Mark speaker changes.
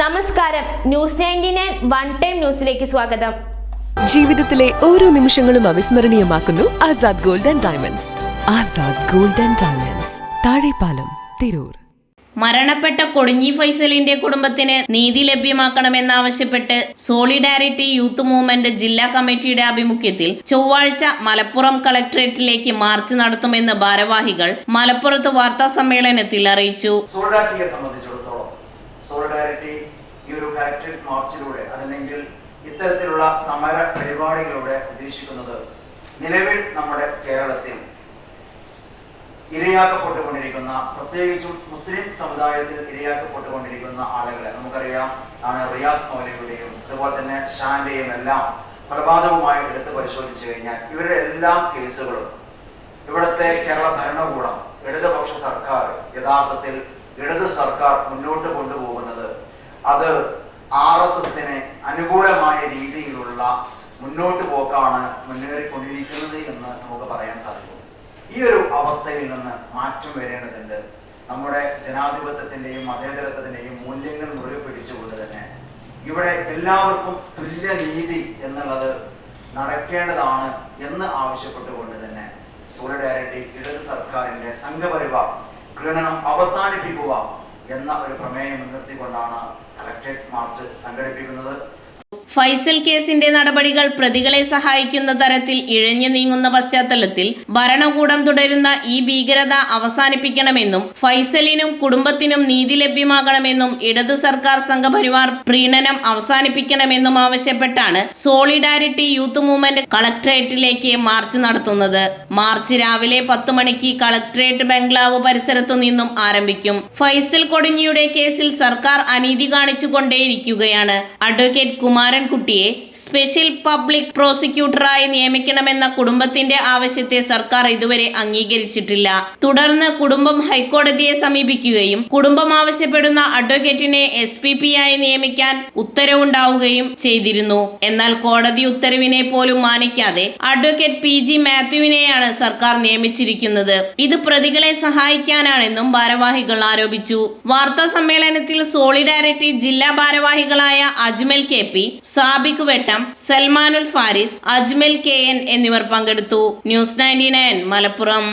Speaker 1: നമസ്കാരം. News ninety nine one time ന്യൂസിലേക്ക് സ്വാഗതം.
Speaker 2: ജീവിതത്തിലെ ഓരോ നിമിഷങ്ങളും അവിസ്മരണീയമാക്കുന്നു Azad gold and diamonds. Azad gold and diamonds. Thazhepalam Tirur.
Speaker 3: മരണപ്പെട്ട കൊടിഞ്ഞി ഫൈസലിന്റെ കുടുംബത്തിന് നീതി ലഭ്യമാക്കണമെന്നാവശ്യപ്പെട്ട് സോളിഡാരിറ്റി യൂത്ത് മൂവ്മെന്റ് ജില്ലാ കമ്മിറ്റിയുടെ ആഭിമുഖ്യത്തിൽ ചൊവ്വാഴ്ച മലപ്പുറം കളക്ടറേറ്റിലേക്ക് മാർച്ച് നടത്തുമെന്ന് ഭാരവാഹികൾ മലപ്പുറത്ത് വാർത്താ സമ്മേളനത്തിൽ അറിയിച്ചു.
Speaker 4: സോളിഡാരിറ്റിയെ സംബന്ധിച്ചിടത്തോളം സോളിഡാരിറ്റി കളക്ടറേറ്റ് മാർച്ചിലൂടെ അതല്ലെങ്കിൽ ഇത്തരത്തിലുള്ള സമര പരിപാടികളിലൂടെ ഉദ്ദേശിക്കുന്നത് നിലവിൽ നമ്മുടെ കേരളത്തിൽ ഇരയാക്കപ്പെട്ടുകൊണ്ടിരിക്കുന്ന പ്രത്യേകിച്ചും മുസ്ലിം സമുദായത്തിൽ ഇരയാക്കപ്പെട്ടുകൊണ്ടിരിക്കുന്ന ആളുകളെ നമുക്കറിയാം. ആണ് റിയാസ് മൗലയുടെയും അതുപോലെ തന്നെ ഷാന്റെയും എല്ലാം കൊലപാതകവുമായി എടുത്ത് പരിശോധിച്ചു കഴിഞ്ഞാൽ ഇവരുടെ എല്ലാ കേസുകളും ഇവിടുത്തെ കേരള ഭരണകൂടം ഇടതുപക്ഷ സർക്കാർ യഥാർത്ഥത്തിൽ ഇടതു സർക്കാർ മുന്നോട്ട് കൊണ്ടുപോകുന്നത് അത് ആർ എസ് എസിന് അനുകൂലമായ രീതിയിലുള്ള മുന്നോട്ട് പോക്കാണ് മുന്നേറിക്കൊണ്ടിരിക്കുന്നത് എന്ന് നമുക്ക് പറയാൻ സാധിക്കും. ഈ ഒരു അവസ്ഥയിൽ നിന്ന് മാറ്റം വരേണ്ടതുണ്ട്. നമ്മുടെ ജനാധിപത്യത്തിന്റെയും മതേതരത്വത്തിന്റെയും മൂല്യങ്ങൾ മുറുകെ പിടിച്ചുകൊണ്ട് തന്നെ ഇവിടെ എല്ലാവർക്കും തുല്യ നീതി എന്നുള്ളത് നടക്കേണ്ടതാണ് എന്ന് ആവശ്യപ്പെട്ടുകൊണ്ട് തന്നെ സോളിഡാരിറ്റി ഇടത് സർക്കാരിന്റെ സംഘപരിവാർ പ്രീണനം അവസാനിപ്പിക്കുക എന്ന ഒരു പ്രമേയം മുൻനിർത്തിക്കൊണ്ടാണ് കളക്ടറേറ്റ് മാർച്ച് സംഘടിപ്പിക്കുന്നത്.
Speaker 3: ഫൈസൽ കേസിന്റെ നടപടികൾ പ്രതികളെ സഹായിക്കുന്ന തരത്തിൽ ഇഴഞ്ഞു നീങ്ങുന്ന പശ്ചാത്തലത്തിൽ ഭരണകൂടം തുടരുന്ന ഈ ഭീകരത അവസാനിപ്പിക്കണമെന്നും ഫൈസലിനും കുടുംബത്തിനും നീതി ലഭ്യമാകണമെന്നും ഇടത് സർക്കാർ സംഘപരിവാർ പ്രീണനം അവസാനിപ്പിക്കണമെന്നും ആവശ്യപ്പെട്ടാണ് സോളിഡാരിറ്റി യൂത്ത് മൂവ്മെന്റ് കളക്ടറേറ്റിലേക്ക് മാർച്ച് നടത്തുന്നത്. മാർച്ച് രാവിലെ പത്ത് മണിക്ക് കളക്ടറേറ്റ് ബംഗ്ലാവ് പരിസരത്തു നിന്നും ആരംഭിക്കും. ഫൈസൽ കൊടിഞ്ഞിയുടെ കേസിൽ സർക്കാർ അനീതി കാണിച്ചുകൊണ്ടേയിരിക്കുകയാണ്. അഡ്വക്കേറ്റ് കുമാരൻകുട്ടിയെ സ്പെഷ്യൽ പബ്ലിക് പ്രോസിക്യൂട്ടറായി നിയമിക്കണമെന്ന കുടുംബത്തിന്റെ ആവശ്യത്തെ സർക്കാർ ഇതുവരെ അംഗീകരിച്ചിട്ടില്ല. തുടർന്ന് കുടുംബം ഹൈക്കോടതിയെ സമീപിക്കുകയും കുടുംബം ആവശ്യപ്പെടുന്ന അഡ്വക്കേറ്റിനെ എസ് പി പി ആയി നിയമിക്കാൻ ഉത്തരവുണ്ടാവുകയും ചെയ്തിരുന്നു. എന്നാൽ കോടതി ഉത്തരവിനെ പോലും മാനിക്കാതെ അഡ്വക്കേറ്റ് പി ജി മാത്യുവിനെയാണ് സർക്കാർ നിയമിച്ചിരിക്കുന്നത്. ഇത് പ്രതികളെ സഹായിക്കാനാണെന്നും ഭാരവാഹികൾ ആരോപിച്ചു. വാർത്താ സമ്മേളനത്തിൽ സോളിഡാരിറ്റി ജില്ലാ ഭാരവാഹികളായ Ajmal K P Sabik Vettam Salmanul Faris Ajmal K N എന്നിവർ പങ്കെടുത്തു. News ninety Malappuram.